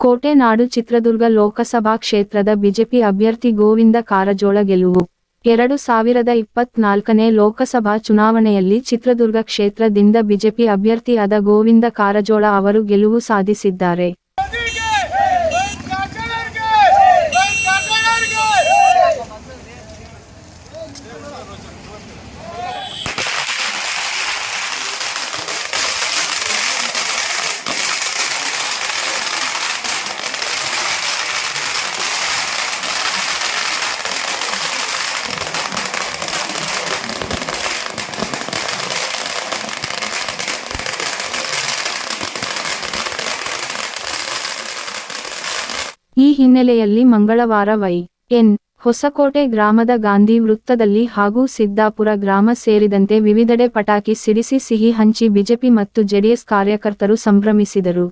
ಕೋಟೆ ನಾಡು ಚಿತ್ರದುರ್ಗ ಲೋಕಸಭಾ ಕ್ಷೇತ್ರದ ಬಿಜೆಪಿ ಅಭ್ಯರ್ಥಿ ಗೋವಿಂದ ಕಾರಜೋಳ ಗೆಲುವು. ಎರಡು ಸಾವಿರದ ಇಪ್ಪತ್ನಾಲ್ಕನೇ ಲೋಕಸಭಾ ಚುನಾವಣೆಯಲ್ಲಿ ಚಿತ್ರದುರ್ಗ ಕ್ಷೇತ್ರದಿಂದ ಬಿಜೆಪಿ ಅಭ್ಯರ್ಥಿಯಾದ ಗೋವಿಂದ ಕಾರಜೋಳ ಅವರು ಗೆಲುವು ಸಾಧಿಸಿದ್ದಾರೆ. ಈ ಹಿನ್ನೆಲೆಯಲ್ಲಿ ಮಂಗಳವಾರ ವೈ ಎನ್ ಹೊಸಕೋಟೆ ಗ್ರಾಮದ ಗಾಂಧಿ ವೃತ್ತದಲ್ಲಿ ಹಾಗೂ ಸಿದ್ದಾಪುರ ಗ್ರಾಮ ಸೇರಿದಂತೆ ವಿವಿಧೆಡೆ ಪಟಾಕಿ ಸಿಡಿಸಿ ಸಿಹಿ ಹಂಚಿ ಬಿಜೆಪಿ ಮತ್ತು ಜೆಡಿಎಸ್ ಕಾರ್ಯಕರ್ತರು ಸಂಭ್ರಮಿಸಿದರು.